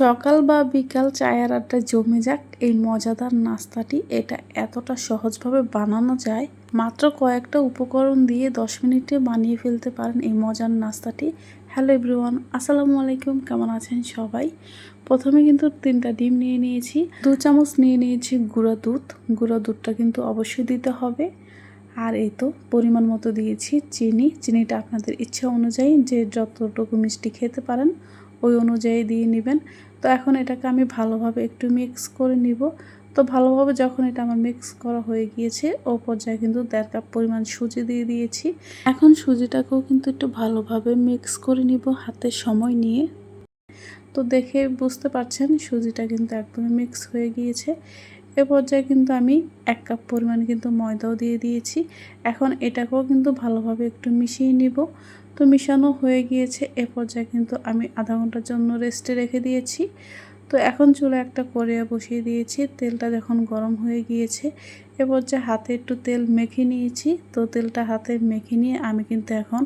সকাল বা বিকাল চায়ের আড্ডায় জমে যাক, এই মজাদার নাস্তাটি এটা এতটা সহজভাবে বানানো যায়। মাত্র কয়েকটা উপকরণ দিয়ে দশ মিনিটে বানিয়ে ফেলতে পারেন এই মজার নাস্তাটি। হ্যালো এভরিওয়ান, আসসালামু আলাইকুম, কেমন আছেন সবাই? প্রথমে কিন্তু তিনটা ডিম নিয়ে নিয়েছি। দু চামচ নিয়ে নিয়েছি গুঁড়া দুধ। গুঁড়া দুধটা কিন্তু অবশ্যই দিতে হবে। আর এই তো পরিমাণ মতো দিয়েছি চিনি। চিনিটা আপনাদের ইচ্ছা অনুযায়ী যে যতটুকু মিষ্টি খেতে পারেন, ওই অনুযায়ী দিয়ে নেবেন। তো এখন এটাকে আমি ভালোভাবে একটু মিক্স করে নিব। তো ভালোভাবে যখন এটা আমার মিক্স করা হয়ে গিয়েছে, ও পর্যায়ে কিন্তু দেড় কাপ পরিমাণ সুজি দিয়ে দিয়েছি। এখন সুজিটাকেও কিন্তু একটু ভালোভাবে মিক্স করে নিব হাতে সময় নিয়ে। তো দেখে বুঝতে পারছেন, সুজিটা কিন্তু একদমই মিক্স হয়ে গিয়েছে। এ পর্যায়ে কিন্তু আমি এক কাপ পরিমাণ কিন্তু ময়দাও দিয়ে দিয়েছি। এখন এটাকেও কিন্তু ভালোভাবে একটু মিশিয়ে নিব। তো মিশানো হয়ে গিয়েছে, এ পর্যায়ে কিন্তু আমি আধা ঘণ্টার জন্য রেস্টে রেখে দিয়েছি। তো এখন চুলে একটা কড়িয়া বসিয়ে দিয়েছি। তেলটা যখন গরম হয়ে গিয়েছে, এ পর্যায়ে হাতে একটু তেল মেখে নিয়েছি। তো তেলটা হাতে মেখে নিয়ে আমি কিন্তু এখন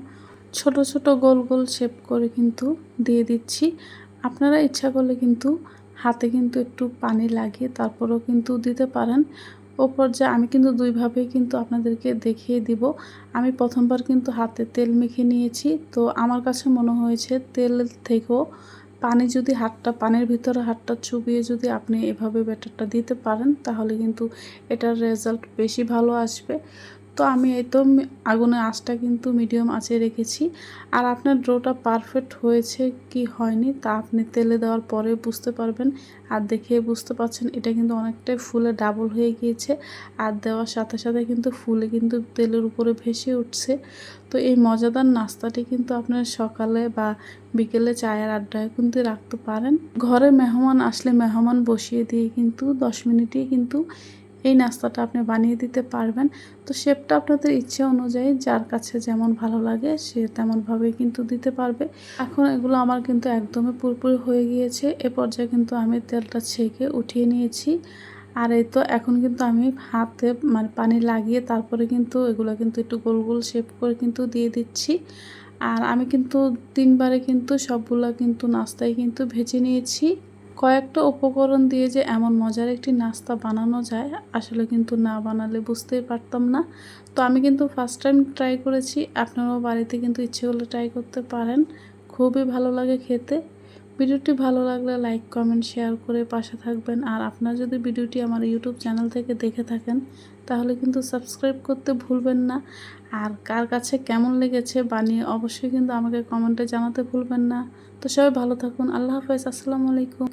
ছোট ছোট গোল গোল শেপ করে কিন্তু দিয়ে দিচ্ছি। আপনারা ইচ্ছা করলে কিন্তু হাতে কিন্তু একটু পানি লাগিয়ে তারপরেও কিন্তু দিতে পারেন। ও পর্যায়ে আমি কিন্তু দুইভাবেই কিন্তু আপনাদেরকে দেখিয়ে দিব। আমি প্রথমবার কিন্তু হাতে তেল মেখে নিয়েছি। তো আমার কাছে মনে হয়েছে তেল থেকেও পানি যদি হাতটা, পানির ভিতরে হাতটা চুবিয়ে যদি আপনি এভাবে ব্যাটারটা দিতে পারেন, তাহলে কিন্তু এটার রেজাল্ট বেশি ভালো আসবে। তো আমি এই তো আগুনের আঁচটা কিন্তু মিডিয়াম আঁচে রেখেছি। আর আপনার ড্রোটা পারফেক্ট হয়েছে কি হয়নি তা আপনি তেলে দেওয়ার পরে বুঝতে পারবেন। আর দেখে বুঝতে পারছেন এটা কিন্তু অনেকটাই ফুলে ডাবল হয়ে গিয়েছে। আর দেওয়ার সাথে সাথে কিন্তু ফুলে কিন্তু তেলের উপরে ভেসে উঠছে। তো এই মজাদার নাস্তাটি কিন্তু আপনার সকালে বা বিকেলে চায়ের আড্ডায় কিন্তু রাখতে পারেন। ঘরে মেহমান আসলে মেহমান বসিয়ে দিয়ে কিন্তু দশ মিনিটেই কিন্তু এই নাস্তাটা আপনি বানিয়ে দিতে পারবেন। তো শেপটা আপনাদের ইচ্ছে অনুযায়ী, যার কাছে যেমন ভালো লাগে, সে তেমনভাবেই কিন্তু দিতে পারবে। এখন এগুলো আমার কিন্তু একদমই পুরোপুরি হয়ে গিয়েছে। এ পর্যায়ে কিন্তু আমি তেলটা ছেঁকে উঠিয়ে নিয়েছি। আর এই তো এখন কিন্তু আমি হাতে মানে পানি লাগিয়ে তারপরে কিন্তু এগুলো কিন্তু একটু গোল গোল শেপ করে কিন্তু দিয়ে দিচ্ছি। আর আমি কিন্তু তিনবারে কিন্তু সবগুলো কিন্তু নাস্তায় কিন্তু ভেজে নিয়েছি। কয়েকটা উপকরণ দিয়ে যে এমন মজার একটি নাস্তা বানানো যায়, আসলে কিন্তু না বানালে বুঝতেই পারতাম না। তো আমি কিন্তু ফার্স্ট টাইম ট্রাই করেছি, আপনারাও বাড়িতে কিন্তু ইচ্ছে করলে ট্রাই করতে পারেন। খুবই ভালো লাগে খেতে। ভিডিওটি ভালো লাগলে লাইক কমেন্ট শেয়ার করে পাশে থাকবেন। আর আপনার যদি ভিডিওটি আমার ইউটিউব চ্যানেল থেকে দেখে থাকেন, তাহলে কিন্তু সাবস্ক্রাইব করতে ভুলবেন না। আর কার কাছে কেমন লেগেছে বানিয়ে অবশ্যই কিন্তু আমাকে কমেন্টে জানাতে ভুলবেন না। তো সবাই ভালো থাকুন, আল্লাহ হাফেজ, আসসালামু আলাইকুম।